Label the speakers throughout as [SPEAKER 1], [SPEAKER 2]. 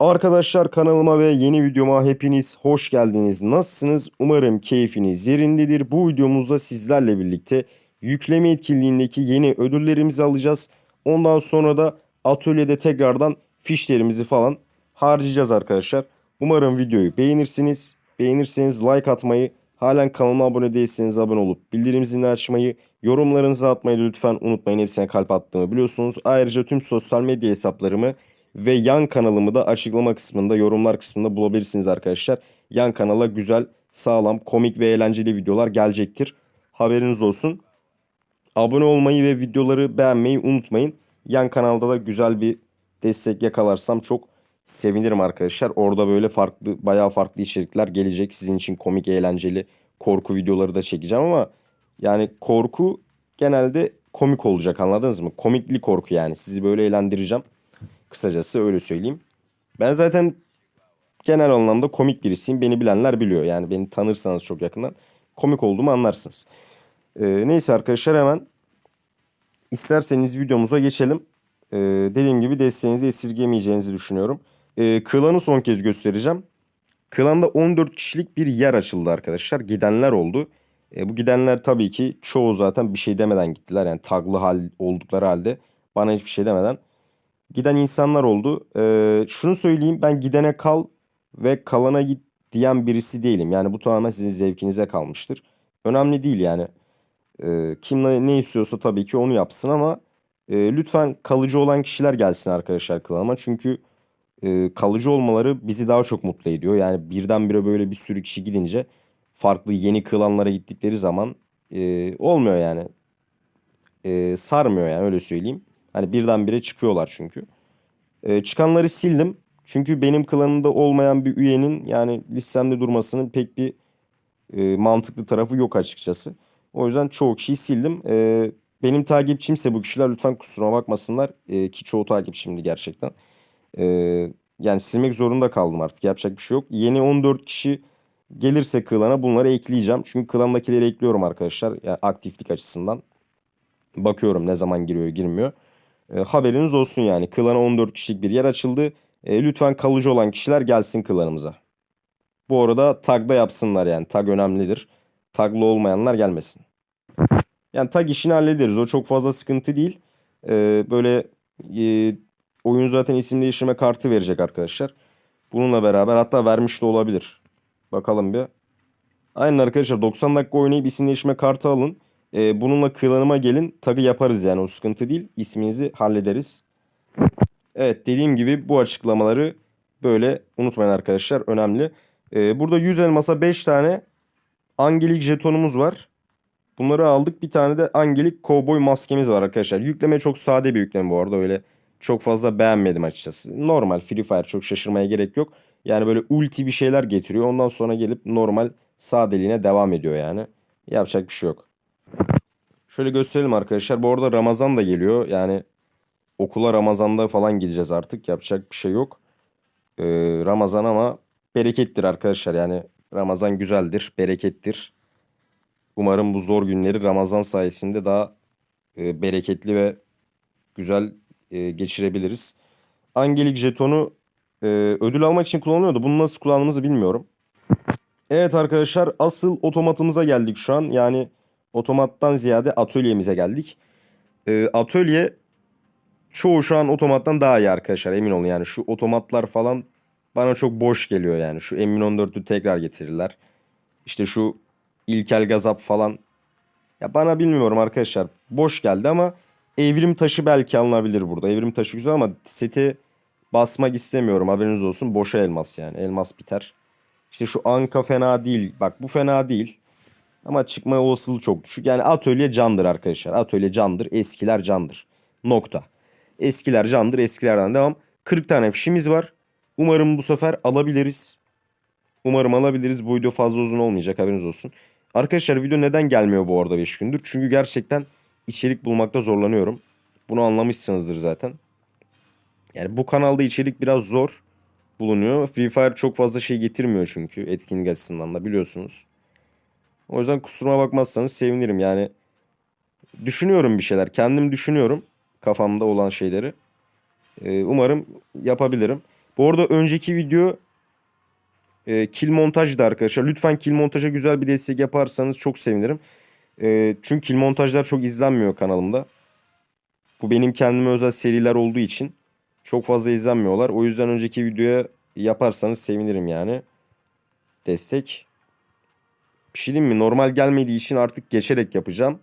[SPEAKER 1] Arkadaşlar kanalıma ve yeni videoma hepiniz hoş geldiniz. Nasılsınız? Umarım keyfiniz yerindedir. Bu videomuzda sizlerle birlikte yükleme etkinliğindeki yeni ödüllerimizi alacağız. Ondan sonra da atölyede tekrardan fişlerimizi falan harcayacağız arkadaşlar. Umarım videoyu beğenirsiniz. Beğenirseniz like atmayı, halen kanalıma abone değilseniz abone olup bildirim zilini açmayı, yorumlarınızı atmayı lütfen unutmayın. Hepsine kalp attığımı biliyorsunuz. Ayrıca tüm sosyal medya hesaplarımı ve yan kanalımı da açıklama kısmında, yorumlar kısmında bulabilirsiniz arkadaşlar. Yan kanala güzel, sağlam, komik ve eğlenceli videolar gelecektir. Haberiniz olsun. Abone olmayı ve videoları beğenmeyi unutmayın. Yan kanalda da güzel bir destek yakalarsam çok sevinirim arkadaşlar. Orada böyle farklı, bayağı farklı içerikler gelecek. Sizin için komik, eğlenceli korku videoları da çekeceğim ama yani korku genelde komik olacak anladınız mı? Komikli korku yani. Sizi böyle eğlendireceğim. Kısacası öyle söyleyeyim. Ben zaten genel anlamda komik birisiyim. Beni bilenler biliyor. Yani beni tanırsanız çok yakından komik olduğumu anlarsınız. Ee, neyse arkadaşlar hemen isterseniz videomuza geçelim. Ee, dediğim gibi desteğinizi esirgemeyeceğinizi düşünüyorum. Ee, klanı son kez göstereceğim. Klanda 14 kişilik bir yer açıldı arkadaşlar. Gidenler oldu. E, bu gidenler tabii ki çoğu zaten bir şey demeden gittiler. Yani taglı hal oldukları halde bana hiçbir şey demeden giden insanlar oldu. E, şunu söyleyeyim ben gidene kal ve kalana git diyen birisi değilim. Yani bu tamamen sizin zevkinize kalmıştır. Önemli değil yani. E, kim ne, ne istiyorsa tabii ki onu yapsın ama e, lütfen kalıcı olan kişiler gelsin arkadaşlar klanıma. Çünkü e, kalıcı olmaları bizi daha çok mutlu ediyor. Yani birdenbire böyle bir sürü kişi gidince farklı yeni klanlara gittikleri zaman e, olmuyor yani. E, sarmıyor yani öyle söyleyeyim. Hani birdenbire çıkıyorlar çünkü. E, çıkanları sildim. Çünkü benim klanımda olmayan bir üyenin yani listemde durmasının pek bir e, mantıklı tarafı yok açıkçası. O yüzden çoğu kişiyi sildim. E, benim takipçimse bu kişiler lütfen kusuruma bakmasınlar. E, ki çoğu takipçimdi gerçekten. E, yani silmek zorunda kaldım artık. Yapacak bir şey yok. Yeni 14 kişi gelirse klana bunları ekleyeceğim. Çünkü klandakileri ekliyorum arkadaşlar. Yani aktiflik açısından. Bakıyorum ne zaman giriyor girmiyor. E, haberiniz olsun yani. Klana 14 kişilik bir yer açıldı. E, lütfen kalıcı olan kişiler gelsin klanımıza. Bu arada tagda yapsınlar yani. Tag önemlidir. Taglı olmayanlar gelmesin. Yani tag işini hallederiz. O çok fazla sıkıntı değil. E, böyle e, oyun zaten isim değiştirme kartı verecek arkadaşlar. Bununla beraber hatta vermiş de olabilir. Bakalım bir. Aynen arkadaşlar 90 dakika oynayıp isim değiştirme kartı alın. Ee, bununla klanıma gelin. Tagı yaparız yani o sıkıntı değil. İsminizi hallederiz. Evet dediğim gibi bu açıklamaları böyle unutmayın arkadaşlar. Önemli. Ee, burada 100 elmasa 5 tane Angelik jetonumuz var. Bunları aldık. Bir tane de Angelik Cowboy maskemiz var arkadaşlar. Yükleme çok sade bir yükleme bu arada. Öyle çok fazla beğenmedim açıkçası. Normal Free Fire çok şaşırmaya gerek yok. Yani böyle ulti bir şeyler getiriyor. Ondan sonra gelip normal sadeliğine devam ediyor yani. Yapacak bir şey yok. Şöyle gösterelim arkadaşlar. Bu arada Ramazan da geliyor. Yani okula Ramazan'da falan gideceğiz artık. Yapacak bir şey yok. Ee, Ramazan ama berekettir arkadaşlar. Yani Ramazan güzeldir, berekettir. Umarım bu zor günleri Ramazan sayesinde daha e, bereketli ve güzel e, geçirebiliriz. Angelik jetonu e, ödül almak için kullanılıyordu. Bunu nasıl kullandığımızı bilmiyorum. Evet arkadaşlar asıl otomatımıza geldik şu an. Yani otomattan ziyade atölyemize geldik. E, atölye çoğu şu an otomattan daha iyi arkadaşlar emin olun. Yani şu otomatlar falan bana çok boş geliyor yani. Şu M14'ü tekrar getirirler. İşte şu İlkel Gazap falan. Ya bana bilmiyorum arkadaşlar. Boş geldi ama evrim taşı belki alınabilir burada. Evrim taşı güzel ama seti basmak istemiyorum haberiniz olsun. Boşa elmas yani. Elmas biter. İşte şu anka fena değil. Bak bu fena değil. Ama çıkma olasılığı çok düşük. Yani atölye candır arkadaşlar. Atölye candır. Eskiler candır. Nokta. Eskiler candır. Eskilerden devam. 40 tane fişimiz var. Umarım bu sefer alabiliriz. Umarım alabiliriz. Bu video fazla uzun olmayacak haberiniz olsun. Arkadaşlar video neden gelmiyor bu arada 5 gündür? Çünkü gerçekten içerik bulmakta zorlanıyorum. Bunu anlamışsınızdır zaten. Yani bu kanalda içerik biraz zor bulunuyor. Free Fire çok fazla şey getirmiyor çünkü etkinlik açısından da biliyorsunuz. O yüzden kusuruma bakmazsanız sevinirim. Yani düşünüyorum bir şeyler. Kendim düşünüyorum kafamda olan şeyleri. Ee, umarım yapabilirim. Bu arada önceki video e, kill montajdı arkadaşlar. Lütfen kill montaja güzel bir destek yaparsanız çok sevinirim. E, çünkü kill montajlar çok izlenmiyor kanalımda. Bu benim kendime özel seriler olduğu için çok fazla izlenmiyorlar. O yüzden önceki videoya yaparsanız sevinirim yani. Destek. Bir şey mi? Normal gelmediği için artık geçerek yapacağım.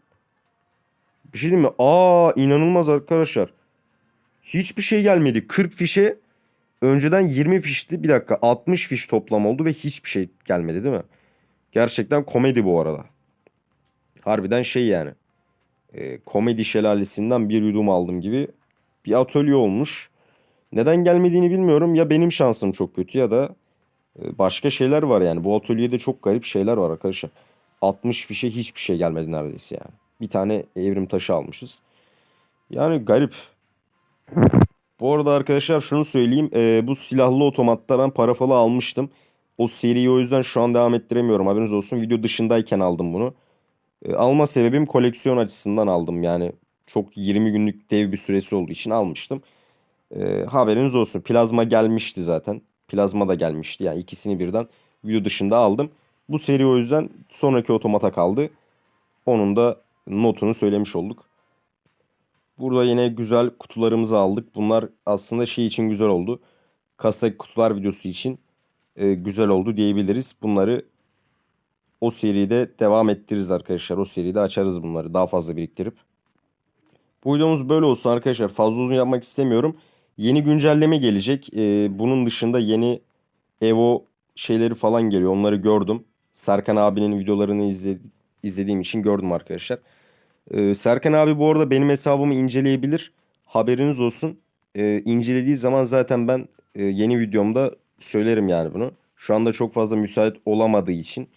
[SPEAKER 1] Bir şey mi? Aa inanılmaz arkadaşlar. Hiçbir şey gelmedi. 40 fişe önceden 20 fişti. Bir dakika 60 fiş toplam oldu ve hiçbir şey gelmedi değil mi? Gerçekten komedi bu arada. Harbiden şey yani. E, komedi şelalesinden bir yudum aldım gibi bir atölye olmuş. Neden gelmediğini bilmiyorum. Ya benim şansım çok kötü ya da başka şeyler var yani. Bu atölyede çok garip şeyler var arkadaşlar. 60 fişe hiçbir şey gelmedi neredeyse yani. Bir tane evrim taşı almışız. Yani garip. Bu arada arkadaşlar şunu söyleyeyim. E, bu silahlı otomatta ben parafalı almıştım. O seriyi o yüzden şu an devam ettiremiyorum. Haberiniz olsun. Video dışındayken aldım bunu. E, alma sebebim koleksiyon açısından aldım. Yani çok 20 günlük dev bir süresi olduğu için almıştım. E, haberiniz olsun. Plazma gelmişti zaten. Plazma da gelmişti. Yani ikisini birden video dışında aldım. Bu seri o yüzden sonraki otomata kaldı. Onun da notunu söylemiş olduk. Burada yine güzel kutularımızı aldık. Bunlar aslında şey için güzel oldu. Kasa kutular videosu için e, güzel oldu diyebiliriz. Bunları o seride devam ettiririz arkadaşlar. O seride açarız bunları daha fazla biriktirip. Bu videomuz böyle olsun arkadaşlar. Fazla uzun yapmak istemiyorum. Yeni güncelleme gelecek. E, bunun dışında yeni Evo şeyleri falan geliyor. Onları gördüm. Serkan abinin videolarını izle, izlediğim için gördüm arkadaşlar. Ee, Serkan abi bu arada benim hesabımı inceleyebilir. Haberiniz olsun. Ee, incelediği zaman zaten ben e, yeni videomda söylerim yani bunu. Şu anda çok fazla müsait olamadığı için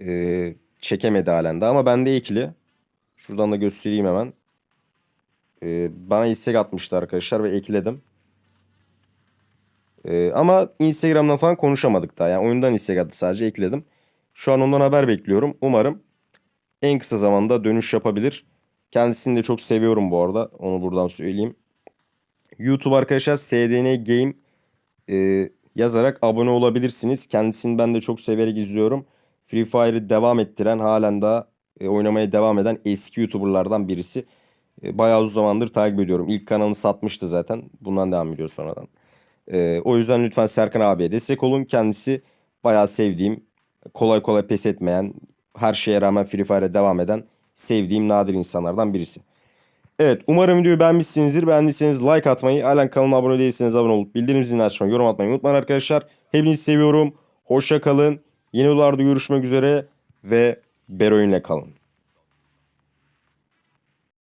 [SPEAKER 1] e, çekemedi halen de ama bende ekli. Şuradan da göstereyim hemen. Ee, bana istek atmıştı arkadaşlar ve ekledim. Ee, ama Instagram'dan falan konuşamadık daha. Yani oyundan attı sadece ekledim. Şu an ondan haber bekliyorum. Umarım en kısa zamanda dönüş yapabilir. Kendisini de çok seviyorum bu arada. Onu buradan söyleyeyim. YouTube arkadaşlar SDN Game e, yazarak abone olabilirsiniz. Kendisini ben de çok severek izliyorum. Free Fire'ı devam ettiren halen daha e, oynamaya devam eden eski YouTuber'lardan birisi. E, bayağı uzun zamandır takip ediyorum. İlk kanalını satmıştı zaten. Bundan devam ediyor sonradan. E, o yüzden lütfen Serkan abiye destek olun. Kendisi bayağı sevdiğim, kolay kolay pes etmeyen, her şeye rağmen Free Fire'e devam eden sevdiğim nadir insanlardan birisi. Evet umarım videoyu beğenmişsinizdir. Beğendiyseniz like atmayı, halen kanalıma abone değilseniz abone olup bildirim zilini açmayı, yorum atmayı unutmayın arkadaşlar. Hepinizi seviyorum. Hoşça kalın. Yeni videolarda görüşmek üzere ve Beroy'unla kalın.